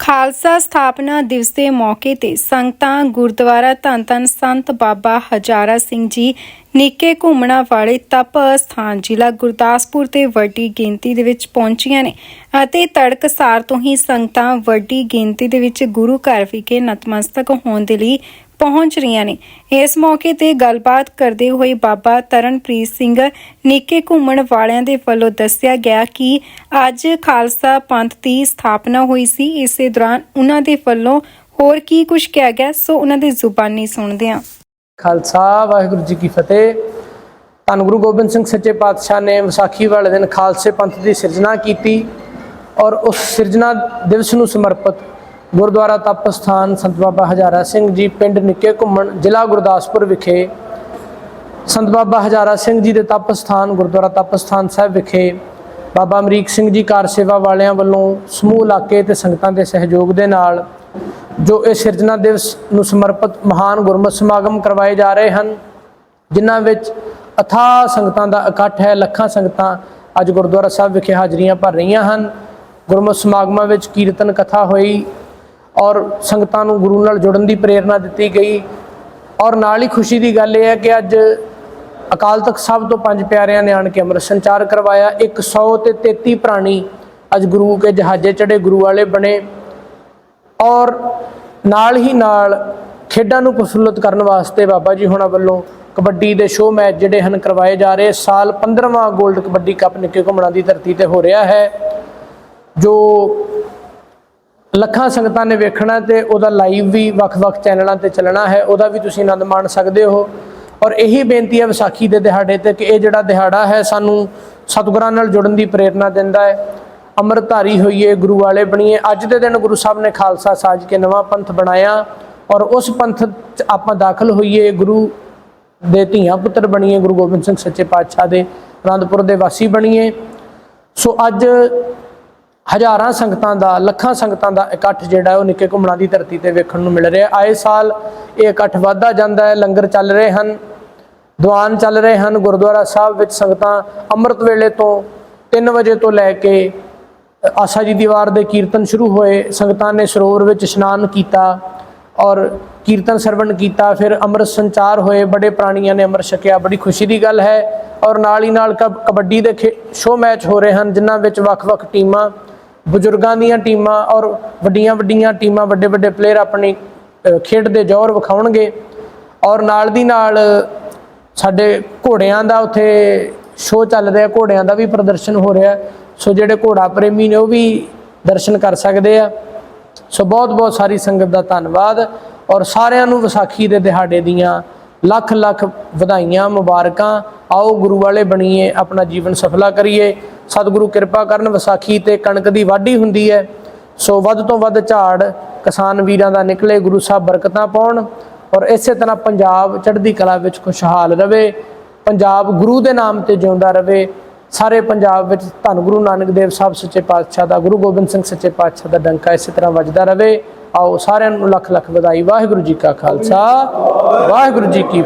ਖਾਲਸਾ ਸਥਾਪਨਾ ਦਿਵਸ ਦੇ ਮੌਕੇ ਤੇ ਸੰਗਤਾਂ, ਗੁਰਦੁਆਰਾ ਧੰਨ ਧੰਨ ਸੰਤ ਬਾਬਾ ਹਜ਼ਾਰਾ ਸਿੰਘ ਜੀ, ਨਿੱਕੇ ਘੁੰਮਣਾ ਵਾਲੇ ਤਪ ਸਥਾਨ ਜ਼ਿਲ੍ਹਾ ਗੁਰਦਾਸਪੁਰ ਤੇ ਵੱਡੀ ਗਿਣਤੀ ਦੇ ਵਿੱਚ ਪਹੁੰਚੀਆਂ ਨੇ ਅਤੇ ਤੜਕਸਾਰ ਤੋਂ ਹੀ ਸੰਗਤਾਂ ਵੱਡੀ ਗਿਣਤੀ ਦੇ ਵਿੱਚ ਗੁਰੂ ਘਰ ਵਿਖੇ ਨਤਮਸਤਕ ਹੋਣ ਦੇ ਲਈ ਪਹੁੰਚ ਰਹੀਆਂ ਨੇ। ਇਸ ਮੌਕੇ ਤੇ ਗੱਲਬਾਤ ਕਰਦੇ ਹੋਏ ਬਾਬਾ ਤਰਨਪ੍ਰੀਤ ਸਿੰਘ ਨਿੱਕੇ ਘੁੰਮਣ ਵਾਲਿਆਂ ਦੇ ਵੱਲੋਂ ਦੱਸਿਆ ਗਿਆ ਕਿ ਅੱਜ ਖਾਲਸਾ ਪੰਥ ਦੀ ਸਥਾਪਨਾ ਹੋਈ ਸੀ। ਇਸੇ ਦੌਰਾਨ ਉਹਨਾਂ ਦੇ ਵੱਲੋਂ ਹੋਰ ਕੀ ਕੁਝ ਕਿਹਾ ਗਿਆ, ਸੋ ਉਹਨਾਂ ਦੀ ਜ਼ੁਬਾਨੀ ਸੁਣਦੇ ਹਾਂ। ਖਾਲਸਾ, ਵਾਹਿਗੁਰੂ ਜੀ ਕੀ ਫਤਿਹ। ਧੰਨ ਗੁਰੂ ਗੋਬਿੰਦ ਸਿੰਘ ਸੱਚੇ ਪਾਤਸ਼ਾਹ ਨੇ ਵਿਸਾਖੀ ਵਾਲੇ ਦਿਨ ਖਾਲਸੇ ਪੰਥ ਦੀ ਸਿਰਜਣਾ ਕੀਤੀ ਔਰ ਉਸ ਸਿਰਜਣਾ ਦਿਵਸ ਨੂੰ ਸਮਰਪਿਤ ਗੁਰਦੁਆਰਾ ਤਪ ਸਥਾਨ ਸੰਤ ਬਾਬਾ ਹਜ਼ਾਰਾ ਸਿੰਘ ਜੀ, ਪਿੰਡ ਨਿੱਕੇ ਘੁੰਮਣ, ਜ਼ਿਲ੍ਹਾ ਗੁਰਦਾਸਪੁਰ ਵਿਖੇ। ਸੰਤ ਬਾਬਾ ਹਜ਼ਾਰਾ ਸਿੰਘ ਜੀ ਦੇ ਤਪ ਸਥਾਨ, ਗੁਰਦੁਆਰਾ ਤਪ ਸਥਾਨ ਸਾਹਿਬ ਵਿਖੇ। ਬਾਬਾ ਅਮਰੀਕ ਸਿੰਘ ਜੀ ਕਾਰ ਸੇਵਾ ਵਾਲਿਆਂ ਵੱਲੋਂ ਸਮੂਹ ਇਲਾਕੇ ਤੇ ਸੰਗਤਾਂ ਦੇ ਸਹਿਯੋਗ ਦੇ ਨਾਲ, ਜੋ ਇਹ ਸਿਰਜਣਾ ਦਿਵਸ ਨੂੰ ਸਮਰਪਿਤ ਮਹਾਨ ਗੁਰਮਤਿ ਸਮਾਗਮ ਕਰਵਾਏ ਜਾ ਰਹੇ ਹਨ, ਜਿਨ੍ਹਾਂ ਵਿੱਚ ਅਥਾਹ ਸੰਗਤਾਂ ਦਾ ਇਕੱਠ ਹੈ। ਲੱਖਾਂ ਸੰਗਤਾਂ ਅੱਜ ਗੁਰਦੁਆਰਾ ਸਾਹਿਬ ਵਿਖੇ ਹਾਜ਼ਰੀਆਂ ਭਰ ਰਹੀਆਂ ਹਨ। ਗੁਰਮਤਿ ਸਮਾਗਮਾਂ ਵਿੱਚ ਕੀਰਤਨ ਕਥਾ ਹੋਈ ਔਰ ਸੰਗਤਾਂ ਨੂੰ ਗੁਰੂ ਨਾਲ ਜੁੜਨ ਦੀ ਪ੍ਰੇਰਣਾ ਦਿੱਤੀ ਗਈ। ਔਰ ਨਾਲ ਹੀ ਖੁਸ਼ੀ ਦੀ ਗੱਲ ਇਹ ਹੈ ਕਿ ਅੱਜ ਅਕਾਲ ਤਖਤ ਸਾਹਿਬ ਤੋਂ ਪੰਜ ਪਿਆਰਿਆਂ ਨੇ ਆਣ ਕੇ ਅੰਮ੍ਰਿਤ ਸੰਚਾਰ ਕਰਵਾਇਆ। 100 ਤੇ 33 ਪ੍ਰਾਣੀ ਅੱਜ ਗੁਰੂ ਕੇ ਜਹਾਜ਼ੇ ਚੜੇ ਗੁਰੂ ਵਾਲੇ ਬਣੇ। ਔਰ ਨਾਲ ਹੀ ਨਾਲ ਖੇਡਾਂ ਨੂੰ ਪ੍ਰਫੁੱਲਤ ਕਰਨ ਵਾਸਤੇ ਬਾਬਾ ਜੀ ਹੁਣਾਂ ਵੱਲੋਂ ਕਬੱਡੀ ਦੇ ਸ਼ੋਅ ਮੈਚ ਜਿਹੜੇ ਹਨ ਕਰਵਾਏ ਜਾ ਰਹੇ। ਸਾਲ 15ਵਾਂ 골ਡ ਕਬੱਡੀ ਕੱਪ ਨਿੱਕੇ ਘੁੰਮਣਾ ਦੀ ਧਰਤੀ ਤੇ ਹੋ ਰਿਹਾ ਹੈ, ਜੋ ਲੱਖਾਂ ਸੰਗਤਾਂ ਨੇ ਵੇਖਣਾ ਤੇ ਉਹਦਾ ਲਾਈਵ ਵੀ ਵੱਖ-ਵੱਖ ਚੈਨਲਾਂ ਤੇ ਚੱਲਣਾ ਹੈ, ਉਹਦਾ ਵੀ ਤੁਸੀਂ ਆਨੰਦ ਮਾਣ ਸਕਦੇ ਹੋ। ਔਰ ਇਹੀ ਬੇਨਤੀ ਹੈ ਵਿਸਾਖੀ ਦੇ ਦਿਹਾੜੇ ਤੇ ਕਿ ਇਹ ਜਿਹੜਾ ਦਿਹਾੜਾ ਹੈ ਸਾਨੂੰ ਸਤਿਗੁਰਾਂ ਨਾਲ ਜੁੜਨ ਦੀ ਪ੍ਰੇਰਣਾ ਦਿੰਦਾ ਹੈ। ਅੰਮ੍ਰਿਤਧਾਰੀ ਹੋਈਏ, ਗੁਰੂ ਵਾਲੇ ਬਣੀਏ, ਅੱਜ ਦੇ ਦਿਨ ਗੁਰੂ ਸਾਹਿਬ ਨੇ ਖਾਲਸਾ ਸਾਜ ਕੇ ਨਵਾਂ ਪੰਥ ਬਣਾਇਆ ਔਰ ਉਸ ਪੰਥ 'ਚ ਆਪਾਂ ਦਾਖਲ ਹੋਈਏ, ਗੁਰੂ ਦੇ ਧੀਆਂ ਪੁੱਤਰ ਬਣੀਏ, ਗੁਰੂ ਗੋਬਿੰਦ ਸਿੰਘ ਸੱਚੇ ਪਾਤਸ਼ਾਹ ਦੇ ਅਨੰਦਪੁਰ ਦੇ ਵਾਸੀ ਬਣੀਏ। ਸੋ ਅੱਜ ਹਜ਼ਾਰਾਂ ਸੰਗਤਾਂ ਦਾ, ਲੱਖਾਂ ਸੰਗਤਾਂ ਦਾ ਇਕੱਠ ਜਿਹੜਾ ਉਹ ਨਿੱਕੇ ਘੁੰਮਣਾ ਦੀ ਧਰਤੀ ਤੇ ਵੇਖਣ ਨੂੰ ਮਿਲ ਰਿਹਾ ਆਏ ਸਾਲ ਇਹ ਇਕੱਠ ਵੱਧਦਾ ਜਾਂਦਾ ਹੈ, ਲੰਗਰ ਚੱਲ ਰਹੇ ਹਨ, ਦੀਵਾਨ ਚੱਲ ਰਹੇ ਹਨ। ਗੁਰਦੁਆਰਾ ਸਾਹਿਬ ਵਿੱਚ ਸੰਗਤਾਂ ਅੰਮ੍ਰਿਤ ਵੇਲੇ ਤੋਂ 3 ਵਜੇ ਤੋਂ ਲੈ ਕੇ ਆਸਾ ਜੀ ਦੀਵਾਰ ਦੇ ਕੀਰਤਨ ਸ਼ੁਰੂ ਹੋਏ। ਸੰਗਤਾਂ ਨੇ ਸਰੋਵਰ ਵਿੱਚ ਇਸ਼ਨਾਨ ਕੀਤਾ ਔਰ ਕੀਰਤਨ ਸਰਵਣ ਕੀਤਾ। ਫਿਰ ਅੰਮ੍ਰਿਤ ਸੰਚਾਰ ਹੋਏ। ਬੜੇ ਪ੍ਰਾਣੀਆਂ ਨੇ ਅੰਮ੍ਰਿਤ ਛਕਿਆ। ਬੜੀ ਖੁਸ਼ੀ ਦੀ ਗੱਲ ਹੈ ਔਰ ਨਾਲ ਹੀ ਨਾਲ ਕਬ- ਕਬੱਡੀ ਦੇ ਸ਼ੋਅ ਮੈਚ ਹੋ ਰਹੇ ਹਨ, ਜਿਨ੍ਹਾਂ ਵਿੱਚ ਵੱਖ-ਵੱਖ ਟੀਮਾਂ ਬਜ਼ੁਰਗਾਂ ਦੀਆਂ ਟੀਮਾਂ ਔਰ ਵੱਡੀਆਂ ਵੱਡੀਆਂ ਟੀਮਾਂ, ਵੱਡੇ ਵੱਡੇ ਪਲੇਅਰ ਆਪਣੀ ਖੇਡ ਦੇ ਜ਼ੋਰ ਵਿਖਾਉਣਗੇ ਔਰ ਨਾਲ ਦੀ ਨਾਲ ਸਾਡੇ ਘੋੜਿਆਂ ਦਾ ਉੱਥੇ ਸ਼ੋਅ ਚੱਲ ਰਿਹਾ, ਘੋੜਿਆਂ ਦਾ ਵੀ ਪ੍ਰਦਰਸ਼ਨ ਹੋ ਰਿਹਾ। ਸੋ ਜਿਹੜੇ ਘੋੜਾ ਪ੍ਰੇਮੀ ਨੇ ਉਹ ਵੀ ਦਰਸ਼ਨ ਕਰ ਸਕਦੇ ਆ। ਸੋ ਬਹੁਤ ਬਹੁਤ ਸਾਰੀ ਸੰਗਤ ਦਾ ਧੰਨਵਾਦ ਔਰ ਸਾਰਿਆਂ ਨੂੰ ਵਿਸਾਖੀ ਦੇ ਦਿਹਾੜੇ ਦੀਆਂ ਲੱਖ ਲੱਖ ਵਧਾਈਆਂ, ਮੁਬਾਰਕਾਂ। ਆਓ ਗੁਰੂ ਵਾਲੇ ਬਣੀਏ, ਆਪਣਾ ਜੀਵਨ ਸਫਲਾ ਕਰੀਏ। ਸਤਿਗੁਰੂ ਕਿਰਪਾ ਕਰਨ ਵਿਸਾਖੀ ਤੇ ਕਣਕ ਦੀ ਵਾਢੀ ਹੁੰਦੀ ਹੈ। ਸੋ ਵੱਧ ਤੋਂ ਵੱਧ ਝਾੜ ਕਿਸਾਨ ਵੀਰਾਂ ਦਾ ਨਿਕਲੇ, ਗੁਰੂ ਸਾਹਿਬ ਬਰਕਤਾਂ ਪਾਉਣ ਔਰ ਇਸੇ ਤਰ੍ਹਾਂ ਪੰਜਾਬ ਚੜ੍ਹਦੀ ਕਲਾ ਵਿੱਚ ਖੁਸ਼ਹਾਲ ਰਵੇ। ਪੰਜਾਬ ਗੁਰੂ ਦੇ ਨਾਮ ਤੇ ਜਿਉਂਦਾ ਰਵੇ। ਸਾਰੇ ਪੰਜਾਬ ਵਿੱਚ ਧੰਨ ਗੁਰੂ ਨਾਨਕ ਦੇਵ ਸਾਹਿਬ ਸੱਚੇ ਪਾਤਸ਼ਾਹ ਦਾ, ਗੁਰੂ ਗੋਬਿੰਦ ਸਿੰਘ ਸੱਚੇ ਪਾਤਸ਼ਾਹ ਦਾ ਡੰਕਾ ਇਸੇ ਤਰ੍ਹਾਂ ਵੱਜਦਾ ਰਵੇ। ਆਓ ਸਾਰਿਆਂ ਨੂੰ ਲੱਖ ਲੱਖ ਵਧਾਈ। ਵਾਹਿਗੁਰੂ ਜੀ ਕਾ ਖਾਲਸਾ, ਵਾਹਿਗੁਰੂ ਜੀ ਕੀ